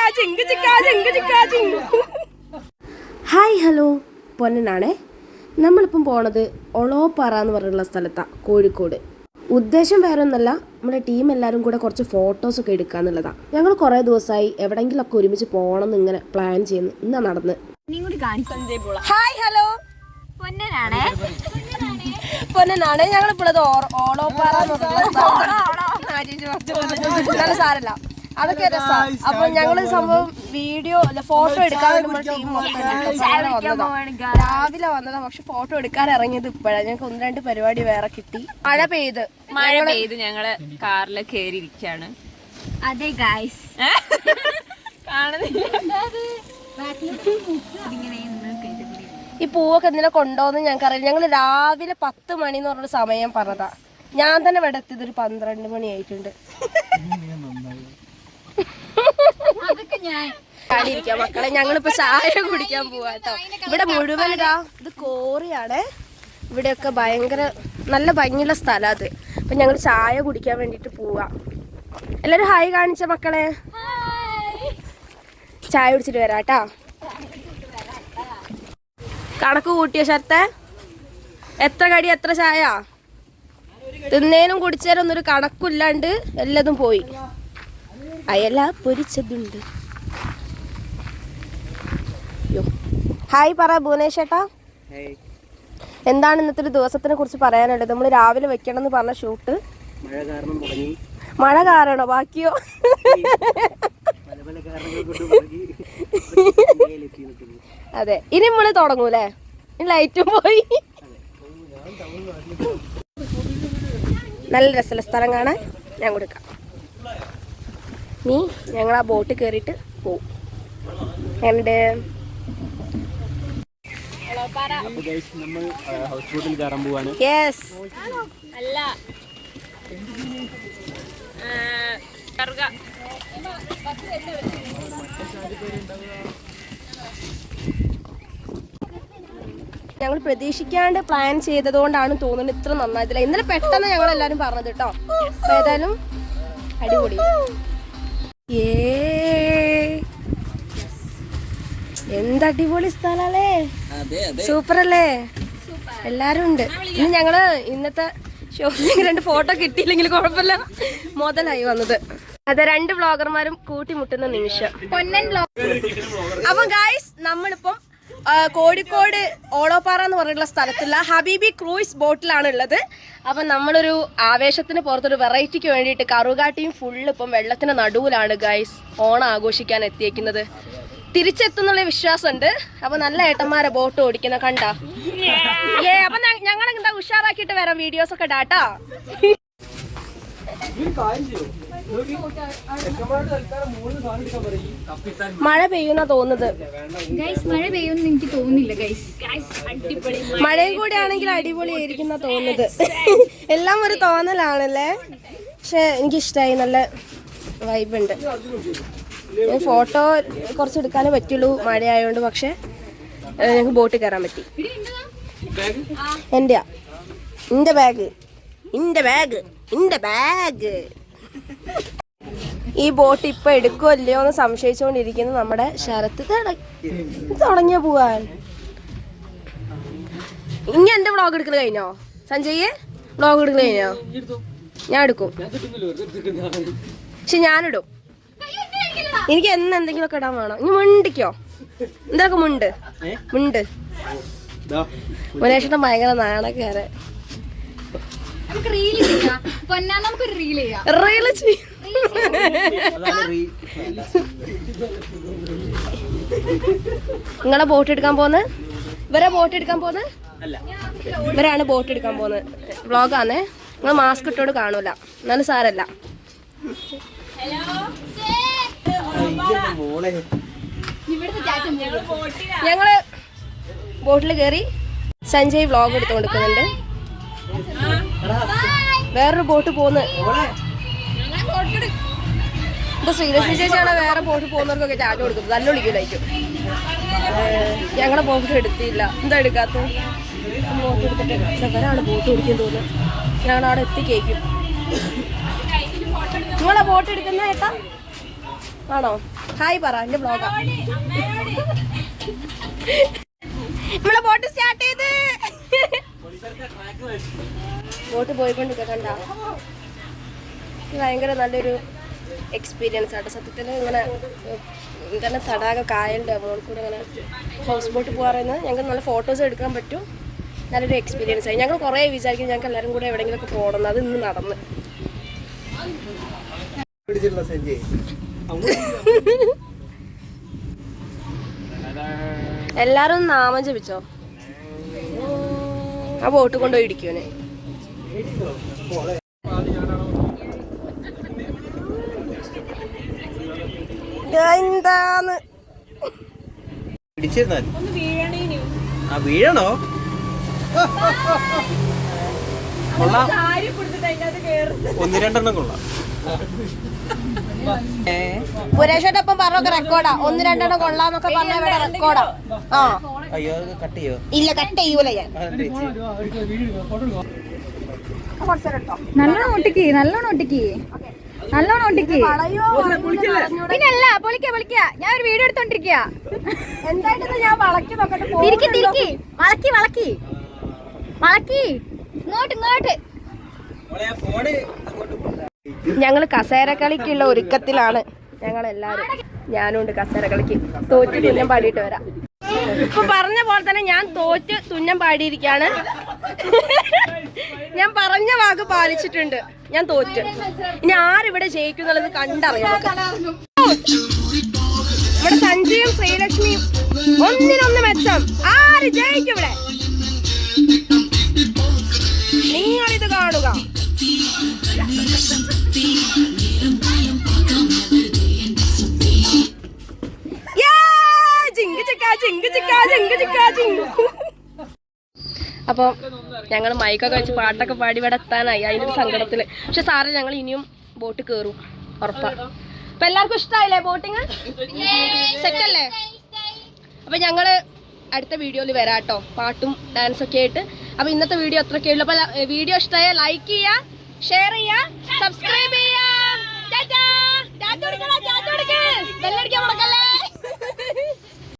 ചിക്കാ ചിങ്ക് ചിക്കാ ചിങ്ക് ചിക്കാ ചിങ്ക്. Hi hello. പൊന്നനാണേ. നമ്മളിപ്പം പോണത് ഒളോപ്പാറ എന്ന് പറഞ്ഞുള്ള സ്ഥലത്താണ് കോഴിക്കോട്. ഉദ്ദേശം വേറെ ഒന്നല്ല നമ്മുടെ ടീം എല്ലാവരും കൂടെ കുറച്ച് ഫോട്ടോസൊക്കെ എടുക്കാന്നുള്ളതാണ് ഞങ്ങൾ കുറേ ദിവസമായി എവിടെയെങ്കിലുമൊക്കെ ഒരുമിച്ച് പോകണം എന്ന് ഇങ്ങനെ പ്ലാൻ ചെയ്യുന്നു. ഇന്നാ നടന്ന്. Hi hello. പൊന്നനാണേ. പൊന്നനാണേ. ഞങ്ങളിപ്പോഴത് ഓളോപ്പാറ എന്ന് പറഞ്ഞുള്ള സ്ഥലത്താണ്. നല്ല സാരല്ല. അതൊക്കെ രസമാണ് അപ്പൊ ഞങ്ങൾ സംഭവം വീഡിയോ അല്ല ഫോട്ടോ എടുക്കാൻ വേണ്ടി ടീം വന്നതാണ് വന്നതാ. രാവിലെ വന്നതാ പക്ഷെ ഫോട്ടോ എടുക്കാൻ ഇറങ്ങിയത് ഇപ്പോഴാണ് ഞങ്ങൾക്ക് ഒന്ന് രണ്ട് പരിപാടി വേറെ കിട്ടി. മഴ പെയ്ത്. മഴ പെയ്ത് ഞങ്ങൾ കാറിൽ കയറി ഇരിക്കാണ് അതെ ഗായ്സ് ഈ പൂവൊക്കെ എന്തിനാ കൊണ്ടോന്ന് ഞങ്ങൾക്കറിയില്ല ഞങ്ങൾ രാവിലെ പത്ത് മണി എന്ന് പറഞ്ഞൊരു സമയം പറഞ്ഞതാ. ഞാൻ തന്നെ ഇവിടെ എത്തിയത് ഒരു പന്ത്രണ്ട് മണി ആയിട്ടുണ്ട് ഞാൻ കാണിയിരിക്കാം മക്കളെ. ഞങ്ങളിപ്പോ ചായ കുടിക്കാൻ പോവാ കേട്ടോ ഇവിടെ മുഴുവൻ ഇതാ ഇത് കോറിയാണ്. ഇവിടെയൊക്കെ ഭയങ്കര നല്ല ഭംഗിയുള്ള സ്ഥലം അത് അപ്പൊ ഞങ്ങൾ ചായ കുടിക്കാൻ വേണ്ടിട്ട് പോവാ. എല്ലാരും ഹായ് കാണിച്ച മക്കളെ. ചായ കുടിച്ചിട്ട് വരാം കേട്ടാ. കണക്ക് കൂട്ടിയ ശരത്തെ? എത്ര കടി എത്ര ചായ? തിന്നേനും കുടിച്ചേനും ഒന്നൊരു കണക്കില്ലാണ്ട് എല്ലാതും പോയി. അയല പൊരിച്ചതുണ്ട്. ഹായ് പറ ഭുവനേഷ് എന്താണ് ഇന്നത്തെ ഒരു ദിവസത്തിനെ കുറിച്ച് പറയാനുള്ളത്? നമ്മൾ രാവിലെ വെക്കണം എന്ന് പറഞ്ഞ ഷൂട്ട് മഴ കാരണം ബാക്കിയോ? അതെ. ഇനി നമ്മൾ തുടങ്ങൂലേ? ലൈറ്റും പോയി. നല്ല രസമുള്ള സ്ഥലം കാണാൻ ഞാൻ കൊടുക്കാം. നീ ഞങ്ങൾ ആ ബോട്ടിൽ കയറിയിട്ട് പോവും. ഗൈസ് നമ്മൾ ഹൗസ് ബോട്ടിൽ കയറാൻ പോവാണ്. യെസ് അല്ല. ഞങ്ങൾ പ്രതീക്ഷിക്കാണ്ട് പ്ലാൻ ചെയ്തതുകൊണ്ടാണ് തോന്നുന്നത് ഇത്ര നന്നായിട്ടില്ല. ഇന്നലെ പെട്ടെന്ന് ഞങ്ങൾ എല്ലാരും പറഞ്ഞത് കേട്ടോ. അപ്പൊ ഏതായാലും അടിപൊളി. ഏ. എന്തടിപൊളി സ്ഥലല്ലേ സൂപ്പർ. അല്ലേ എല്ലാരും ഉണ്ട്. ഇനി ഞങ്ങൾ ഇന്നത്തെ ഷോയിൽ രണ്ട് ഫോട്ടോ കിട്ടിയില്ലെങ്കിൽ കുഴപ്പമില്ല. മുതലായി വന്നത്. അതെ രണ്ട് ബ്ലോഗർമാരും കൂട്ടിമുട്ടുന്ന നിമിഷം. പൊന്നൻ ബ്ലോഗ് അപ്പൊ ഗായ്സ് നമ്മളിപ്പം കോഴിക്കോട് ഓളോപ്പാറ എന്ന് പറഞ്ഞിട്ടുള്ള സ്ഥലത്തുള്ള ഹബീബി ക്രൂയിസ് ബോട്ടിലാണ് ഉള്ളത് അപ്പം നമ്മളൊരു ആവേശത്തിന് പുറത്തൊരു വെറൈറ്റിക്ക് വേണ്ടിയിട്ട് കറുകാട്ടിയും ഫുള്ള് ഇപ്പം വെള്ളത്തിന്റെ നടുവിലാണ് ഗായ്സ് ഓണം ആഘോഷിക്കാൻ എത്തിയേക്കുന്നത്. തിരിച്ചെത്തുന്നുള്ള വിശ്വാസമുണ്ട്. അപ്പൊ നല്ല ഏട്ടന്മാരെ ബോട്ട് ഓടിക്കുന്ന കണ്ട. ഏ അപ്പൊ ഞങ്ങൾ എന്താ ഉഷാറാക്കിയിട്ട് വരാം വീഡിയോസ് ഒക്കെ ഡാട്ടാ മഴ പെയ്യുന്ന തോന്നുന്നത്. മഴ പെയ്യുന്ന എനിക്ക് തോന്നുന്നില്ല മഴയും കൂടി ആണെങ്കിൽ അടിപൊളിയായിരിക്കുന്ന തോന്നുന്നത്. എല്ലാം ഒരു തോന്നലാണല്ലേ? പക്ഷെ എനിക്കിഷ്ടായി നല്ല വൈബുണ്ട് ഫോട്ടോ കുറച്ച് എടുക്കാനേ പറ്റുള്ളൂ. മഴ ആയതുകൊണ്ട് പക്ഷെ ഞങ്ങൾക്ക് ബോട്ടിൽ കയറാൻ പറ്റി. എന്റെയാ എന്റെ ബാഗ്. എന്റെ ബാഗ്. എന്റെ ബാഗ്. ഈ ബോട്ട് ഇപ്പൊ എടുക്കുമോ ഇല്ലയോ എന്ന് സംശയിച്ചുകൊണ്ടിരിക്കുന്നു നമ്മുടെ ശരത്ത് തുടങ്ങിയ പോവാൻ. ഇനി എന്റെ വ്ളോഗ് എടുക്കൽ കഴിഞ്ഞോ? സഞ്ജയ് വ്ളോഗ് എടുക്കൽ കഴിഞ്ഞോ? ഞാൻ എടുക്കും. പക്ഷെ ഞാനിടും. എനിക്ക് എന്ന് എന്തെങ്കിലുമൊക്കെ ഇടാൻ വേണം. ഇനി മുണ്ടിക്കോ? എന്തൊക്കെ മുണ്ട്? മുണ്ട്. മുനേഷന്റെ ഭയങ്കര നാണക്കാരെ പൊന്നാ റീൽ ചെയ്യും. നിങ്ങളെ ബോട്ട് എടുക്കാൻ പോന്ന്? ഇവരെ ബോട്ട് എടുക്കാൻ പോന്ന്? അല്ല. ഇവരാണ് ബോട്ട് എടുക്കാൻ പോകുന്നത് വ്ളോഗാന്നേ നിങ്ങൾ മാസ്ക് ഇട്ടോട് കാണൂല. എന്നാലും സാരല്ല. മോളെ ഞങ്ങൾ ബോട്ടിൽ കയറി സഞ്ജയ് വ്ളോഗ് എടുത്തു കൊടുക്കുന്നുണ്ട് വേറൊരു ബോട്ട് പോന്ന്. ഇപ്പൊ ശ്രീലക്ഷ്മി ചേച്ചിയാണ് വേറെ ബോട്ട് പോകുന്നവർക്കൊക്കെ ചാറ്റ് കൊടുക്കുന്നത്. നല്ല വിളിക്കൂലായിരിക്കും ഞങ്ങളെ ബോട്ട് എടുത്തില്ല. എന്താ എടുക്കാത്ത ബോട്ട് എടുത്തിട്ട് ഇവരാണ് ബോട്ട് ഓടിക്കാൻ തോന്നുന്നത് ഞങ്ങൾ അവിടെ എത്തിക്കേക്കും. നിങ്ങളെ ബോട്ട് എടുക്കുന്ന ഏട്ടാ? ആണോ? ഹായ് പറ എന്റെ ബ്ലോഗാ നമ്മളെ ബോട്ട് സ്റ്റാർട്ട് ചെയ്ത്. ബോട്ട് പോയിക്കൊണ്ടിരിക്കുക കണ്ട? ഭയങ്കര നല്ലൊരു എക്സ്പീരിയൻസ് ആട്ടോ. സത്യത്തിൽ ഇങ്ങനെ ഇങ്ങനെ തടാകം കായലിന്റെ മുകളിൽ കൂടെ ഇങ്ങനെ ഹൗസ് ബോട്ട് പോകാറുന്നത് ഞങ്ങൾക്ക് നല്ല ഫോട്ടോസ് എടുക്കാൻ പറ്റും. നല്ലൊരു എക്സ്പീരിയൻസ് ആയി. ഞങ്ങൾ കുറേ വിചാരിക്കും ഞങ്ങൾക്ക് എല്ലാവരും കൂടെ എവിടെയെങ്കിലുമൊക്കെ പോകണം. അത് ഇന്ന് നടന്ന്. എല്ലാരും നാമം ജപിച്ചോ? ആ ബോട്ട് കൊണ്ടുപോയി ഇടിക്കൂനെ എന്താന്ന്. ആ വീഴണോ? കൊള്ളാം. ഒന്ന് രണ്ടെണ്ണം കൊള്ളാം. പുരേഷന്റെ ഒപ്പം പറഞ്ഞൊക്കെ റെക്കോർഡാ. ഒന്ന് രണ്ടെണ്ണം കൊള്ളാന്നൊക്കെ പറഞ്ഞ ഇവിടെ റെക്കോർഡാ. ആ. അയ്യോ കട്ട് ചെയ്യോ? ഇല്ല കട്ട് ചെയ്യൂല ഞാൻ? നല്ലോണം ഒട്ടിക്ക് നല്ലോണം ഒട്ടിക്ക്. നല്ലോണം ഒട്ടിക്ക്. പിന്നല്ല പൊളിക്ക പൊളിക്ക. ഞാൻ ഒരു വീഡിയോ എടുത്തോണ്ടിരിക്കുക എന്തായിട്ട് ഞാൻ വളക്കി നോക്കട്ടെ. തിരിക്കി തിരിക്കി. വളക്കി വളക്കി. വളക്കി. ഞങ്ങൾ കസേര കളിക്കുള്ള ഒരുക്കത്തിലാണ്. ഞങ്ങൾ എല്ലാരും ഞാനുണ്ട് കസേര കളിക്ക് തോറ്റ് തുന്നം പാടിയിട്ട് വരാം. ഇപ്പൊ പറഞ്ഞ പോലെ തന്നെ ഞാൻ തോറ്റ് തുന്നം പാടിയിരിക്കാണ്. ഞാൻ പറഞ്ഞ വാക്ക് പാലിച്ചിട്ടുണ്ട്. ഞാൻ തോറ്റ്. ഇനി ആരിവിടെ ജയിക്കുന്നുള്ളത് കണ്ടറിയാം നമുക്ക്. ഇവിടെ സഞ്ജയും ശ്രീലക്ഷ്മിയും ഒന്നിനൊന്ന് മെച്ചം. ആര് ജയിക്കും ഇവിടെ? അപ്പൊ ഞങ്ങൾ മൈക്കൊക്കെ വെച്ച് പാട്ടൊക്കെ പാടി ഇവിടെ എത്താനായി. അതിന്റെ ഒരു സങ്കടത്തിൽ പക്ഷെ സാറ് ഞങ്ങൾ ഇനിയും ബോട്ട് കേറും. ഉറപ്പാ. അപ്പൊ എല്ലാവർക്കും ഇഷ്ടമായില്ലേ ബോട്ടിങ് സെറ്റ് അല്ലേ അപ്പൊ ഞങ്ങൾ അടുത്ത വീഡിയോയിൽ വരാം കേട്ടോ പാട്ടും ഡാൻസ് ഒക്കെ ആയിട്ട്. അപ്പൊ ഇന്നത്തെ വീഡിയോ അത്രയൊക്കെ ഉള്ളൂ. അപ്പോൾ വീഡിയോ ഇഷ്ടമായ ലൈക്ക് ചെയ്യുക ഷെയർ ചെയ്യുക സബ്സ്ക്രൈബ് ചെയ്യുക. ബെല്ലടിക്കാൻ മറക്കല്ലേ